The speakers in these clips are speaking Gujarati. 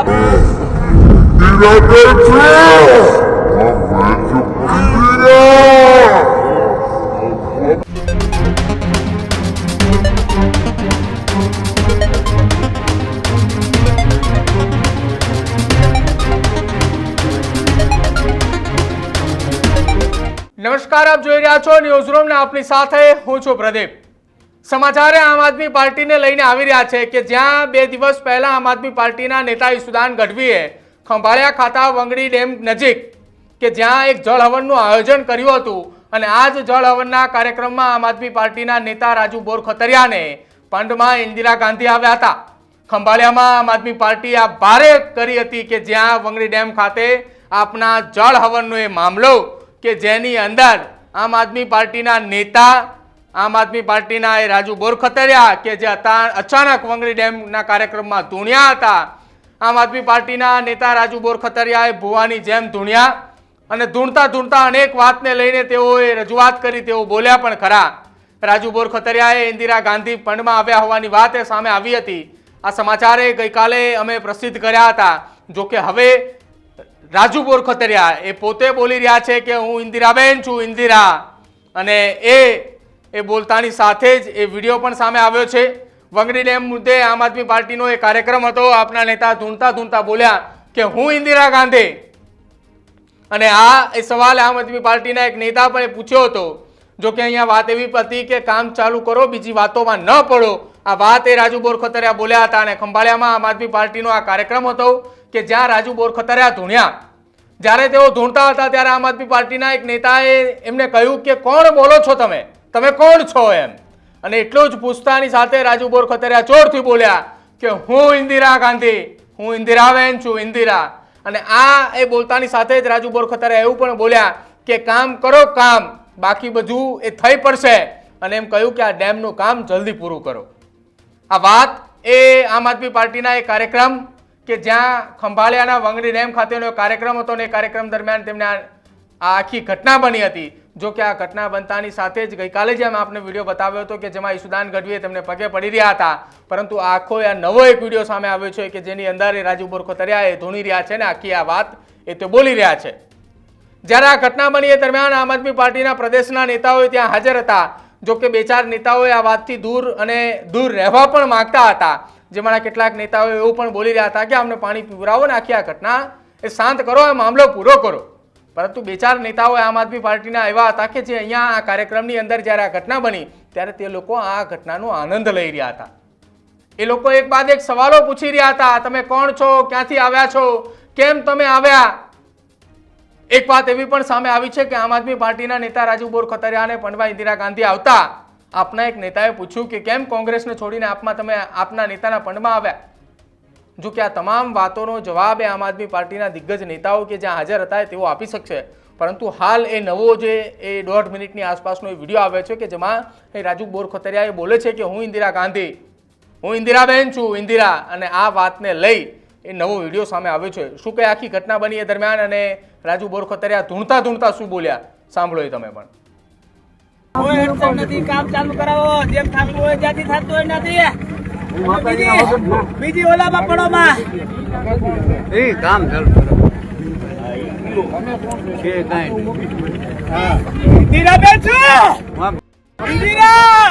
નમસ્કાર આપ જોઈ રહ્યા છો ન્યૂઝરૂમ ને આપની સાથે હું છું પ્રદીપ. સમાચારે આમ આદમી પાર્ટીને લઈને આવી રહ્યા છે કે જ્યાં બે દિવસ પહેલા આમ આદમી પાર્ટીના નેતા ઈસુદાન ગઢવીએ ખંભાળિયા ખાતા વંગડી ડેમ નજીક કે જ્યાં એક જળ હવનનું આયોજન કર્યું હતું અને આ જ જળ હવનના કાર્યક્રમમાં આમ આદમી પાર્ટીના નેતા રાજુ બોરખતરિયાને પંડમાં ઇન્દિરા ગાંધી આવ્યા હતા. ખંભાળિયામાં આમ આદમી પાર્ટી આ ભારે કરી હતી કે જ્યાં વંગડી ડેમ ખાતે આપના જળ હવનનો એ મામલો કે જેની અંદર આમ આદમી પાર્ટીના નેતા આમ આદમી પાર્ટીના એ રાજુ બોરખતરિયા કે જે અચાનક વંગડી ડેમના કાર્યક્રમમાં ધૂણ્યા હતા. આમ આદમી પાર્ટીના નેતા રાજુ બોરખતરિયાએ ભુવાની જેમ ધૂણ્યા અને ધૂણતા ધૂણતા અનેક વાતને લઈને તેઓએ રજૂઆત કરી, તેઓ બોલ્યા પણ ખરા. રાજુ બોરખતરિયાએ ઇન્દિરા ગાંધી ફંડમાં આવ્યા હોવાની વાત એ સામે આવી હતી. આ સમાચારે ગઈકાલે અમે પ્રસિદ્ધ કર્યા હતા. જોકે હવે રાજુ બોરખતરિયા એ પોતે બોલી રહ્યા છે કે હું ઇન્દિરાબેન છું, ઇન્દિરા. અને એ એ બોલતાની સાથે જ એ વીડિયો પણ સામે આવ્યો છે. વંગડી ડેમ મુદ્દે આમ આદમી પાર્ટીનો એ કાર્યક્રમ હતો. આપના નેતા ધૂણતા ધૂણતા બોલ્યા કે હું ઇન્દિરા ગાંધી. અને આ એ સવાલ આમ આદમી પાર્ટીના એક નેતા પણ એ પૂછ્યો હતો. જો કે અહીંયા વાત એવી હતી કે કામ ચાલુ કરો, બીજી વાતોમાં ન પડો. આ વાત એ રાજુ બોરખતરિયા બોલ્યા હતા અને ખંભાળિયામાં આમ આદમી પાર્ટીનો આ કાર્યક્રમ હતો કે જ્યાં રાજુ બોરખતરિયા ધૂણ્યા. જ્યારે તેઓ ધૂણતા હતા ત્યારે આમ આદમી પાર્ટીના એક નેતાએ એમને કહ્યું કે કોણ બોલો છો તમે? તમે કોણ છો એમ? અને એટલું જ પૂછતાની સાથે રાજુ બોરખતરિયા જોરથી બોલ્યા કે હું ઇન્દિરા ગાંધી, હું ઇન્દિરાબેન છું, ઇન્દિરા. અને આ એ બોલતાની સાથે જ રાજુ બોરખતરિયા એવું પણ બોલ્યા કે કામ કરો કામ, બાકી બધું એ થઈ પડશે. અને એમ કહ્યું કે આ ડેમનું કામ જલ્દી પૂરું કરો. આ વાત એ આમ આદમી પાર્ટીના એ કાર્યક્રમ કે જ્યાં ખંભાળિયાના વંગડી ડેમ ખાતેનો કાર્યક્રમ હતો ને એ કાર્યક્રમ દરમિયાન તેમને આ આખી ઘટના બની હતી. જો કે આ ઘટના બનતાની સાથે જ ગઈકાલે જે આપને વીડિયો બતાવ્યો હતો કે જેમાં ઈશુદાન ગઢવીએ તેમને પગે પડી રહ્યા હતા. પરંતુ આખો આ નવો એક વીડિયો સામે આવ્યો છે કે જેની અંદર એ રાજુ બોરખતરિયા એ ધૂણી રહ્યા છે ને આખી આ વાત એ તે બોલી રહ્યા છે. જ્યારે આ ઘટના બની એ દરમિયાન આમ આદમી પાર્ટીના પ્રદેશના નેતાઓ ત્યાં હાજર હતા. જો કે બે ચાર નેતાઓએ આ વાતથી દૂર અને દૂર રહેવા પણ માંગતા હતા. જેમાંના કેટલાક નેતાઓ એવું પણ બોલી રહ્યા હતા કે અમને પાણી પીવરાવો ને આખી આ ઘટના એ શાંત કરો, આ મામલો પૂરો કરો. પરંતુ બે ચાર નેતાઓ આમ આદમી પાર્ટીના એવા હતા કે જે અહીંયા આ કાર્યક્રમની અંદર જ્યારે આ ઘટના બની, ત્યારે તે લોકો આ ઘટનાનો આનંદ લઈ રહ્યા હતા. એ લોકો એક બાદ એક સવાલો પૂછી રહ્યા હતા, તમે કોણ છો? ક્યાંથી આવ્યા છો? કેમ તમે આવ્યા? એક વાત એવી પણ સામે આવી છે કે આમ આદમી પાર્ટીના નેતા રાજુ બોરખતરિયાને પંડવા ઇન્દિરા ગાંધી આવતા, આપના એક નેતાએ પૂછ્યું કે કેમ કોંગ્રેસને છોડીને આપમાં તમે આપના નેતાના પંડમાં આવ્યા? જો કે આ તમામ વાતોનો જવાબ એ આમ આદમી પાર્ટીના દિગ્ગજ નેતાઓ કે જ્યાં હાજર હતા તેઓ આપી શકશે. પરંતુ હાલ એ નવો જે એ દોઢ મિનિટની આસપાસનો એ વીડિયો આવ્યો છે કે જેમાં એ રાજુ બોરખતરિયા એ બોલે છે કે હું ઇન્દિરા ગાંધી, હું ઇન્દિરાબેન છું, ઇન્દિરા. અને આ વાતને લઈ એ નવો વીડિયો સામે આવ્યો છે. શું કઈ આખી ઘટના બની એ દરમિયાન અને રાજુ બોરખતરિયા ધૂણતા ધૂણતા શું બોલ્યા? સાંભળો એ તમે પણ. કામ ચાલુ કરાવો. જેમ થતું હોય જ્યાંથી થતું હોય નથી બીજી બીજી ઓલામાં પડો માં. એ કામ ચાલુ કરો છે? કાંઈ ઇન્દિરા!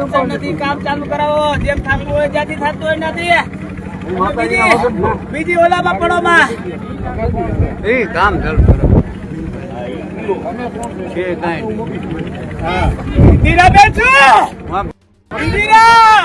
છું હા કામ ચાલુ કરાવો. જેમ થતું હોય જ્યાંથી થતું હોય નથી બીજી ઓલામાં પડો એ કામ ચાલુ કરો. છે કાંઈ ઇન્દિરાબેન છે? ઇન્દિરા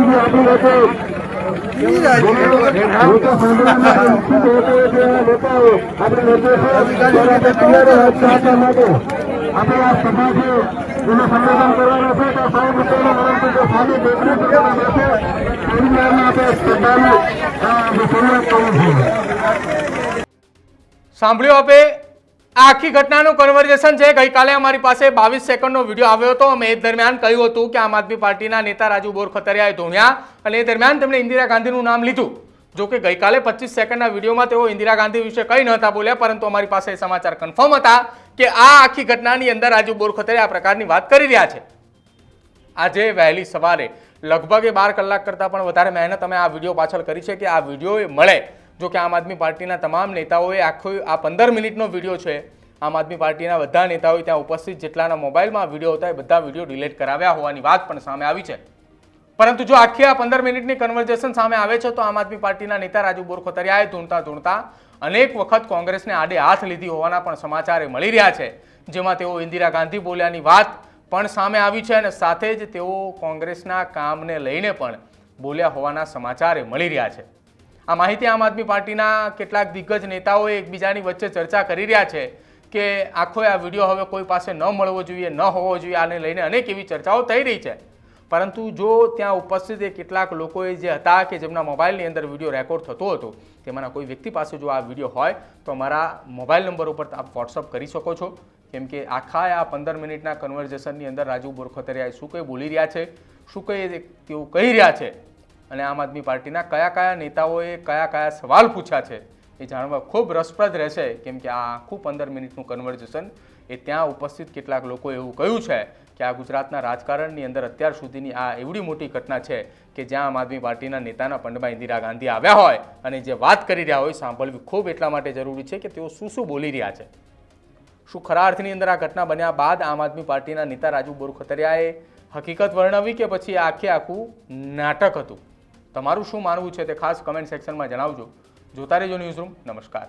કરામતમાં સાંભળ્યું આપે આ આખી ઘટનાનું કન્વર્ઝેશન છે. ગઈકાલે અમારી પાસે બાવીસ સેકન્ડનો વીડિયો આવ્યો હતો. અમે એ દરમિયાન કહ્યું હતું કે આમ આદમી પાર્ટીના નેતા રાજુ બોરખતરિયાએ ધોણ્યા અને એ દરમિયાન તેમણે ઇન્દિરા ગાંધીનું નામ લીધું. જો કે ગઈકાલે પચીસ સેકન્ડના વિડીયોમાં તેઓ ઇન્દિરા ગાંધી વિશે કંઈ નહોતા બોલ્યા, પરંતુ અમારી પાસે સમાચાર કન્ફર્મ હતા કે આ આખી ઘટનાની અંદર રાજુ બોરખતરિયા આ પ્રકારની વાત કરી રહ્યા છે. આજે વહેલી સવારે લગભગ એ બાર કલાક કરતાં પણ વધારે મહેનત અમે આ વીડિયો પાછળ કરી છે કે આ વીડિયો મળે. જો કે આમ આદમી પાર્ટીના તમામ નેતાઓએ આખો આ પંદર મિનિટનો વીડિયો છે. આમ આદમી પાર્ટીના બધા નેતાઓએ ત્યાં ઉપસ્થિત જેટલાના મોબાઈલમાં વીડિયો હતા એ બધા વીડિયો ડિલીટ કરાવ્યા હોવાની વાત પણ સામે આવી છે. પરંતુ જો આખી આ પંદર મિનિટની કન્વર્ઝેશન સામે આવે છે તો આમ આદમી પાર્ટીના નેતા રાજુ બોરખોતરિયાએ ધૂણતા ધૂણતા અનેક વખત કોંગ્રેસને આડે હાથ લીધી હોવાના પણ સમાચાર મળી રહ્યા છે. જેમાં તેઓ ઇન્દિરા ગાંધી બોલ્યાની વાત પણ સામે આવી છે અને સાથે જ તેઓ કોંગ્રેસના કામને લઈને પણ બોલ્યા હોવાના સમાચાર મળી રહ્યા છે. આ માહિતી આમ આદમી પાર્ટીના કેટલાક દિગ્ગજ નેતાઓ એકબીજાની વચ્ચે ચર્ચા કરી રહ્યા છે કે આખો આ વીડિયો હવે કોઈ પાસે ન મળવો જોઈએ, ન હોવો જોઈએ, આને લઈને અનેક એવી ચર્ચાઓ થઈ રહી છે. પરંતુ જો ત્યાં ઉપસ્થિત એ કેટલાક લોકોએ જે હતા કે જેમના મોબાઈલની અંદર વીડિયો રેકોર્ડ થતો હતો, તેમાંના કોઈ વ્યક્તિ પાસે જો આ વીડિયો હોય, તો મારા મોબાઈલ નંબર ઉપર આપ વોટ્સઅપ કરી શકો છો. કેમ કે આખા આ પંદર મિનિટના કન્વર્ઝેશનની અંદર રાજુ બોરખતરિયાએ શું કંઈ બોલી રહ્યા છે, શું કંઈ તેઓ કહી રહ્યા છે અને આમ આદમી પાર્ટીના કયા કયા નેતાઓએ કયા કયા સવાલ પૂછ્યા છે એ જાણવા ખૂબ રસપ્રદ રહેશે, કેમ કે આ આખું પંદર મિનિટનું કન્વર્ઝેશન એ ત્યાં ઉપસ્થિત કેટલાક લોકોએ એવું કહ્યું છે કે આ ગુજરાતના રાજકારણની અંદર અત્યાર સુધીની આ એવડી મોટી ઘટના છે કે જ્યાં આમ આદમી પાર્ટીના નેતાના પંડમાં ઇન્દિરા ગાંધી આવ્યા હોય અને જે વાત કરી રહ્યા હોય સાંભળવી ખૂબ એટલા માટે જરૂરી છે કે તેઓ શું શું બોલી રહ્યા છે. શું ખરા અર્થની અંદર આ ઘટના બન્યા બાદ આમ આદમી પાર્ટીના નેતા રાજુ બોરખતરિયાએ હકીકત વર્ણવી કે પછી આખે આખું નાટક હતું? તમારું શું માનવું છે તે ખાસ કમેન્ટ સેક્શનમાં જણાવજો. જોતા રહેજો ન્યૂઝ રૂમ નમસ્કાર.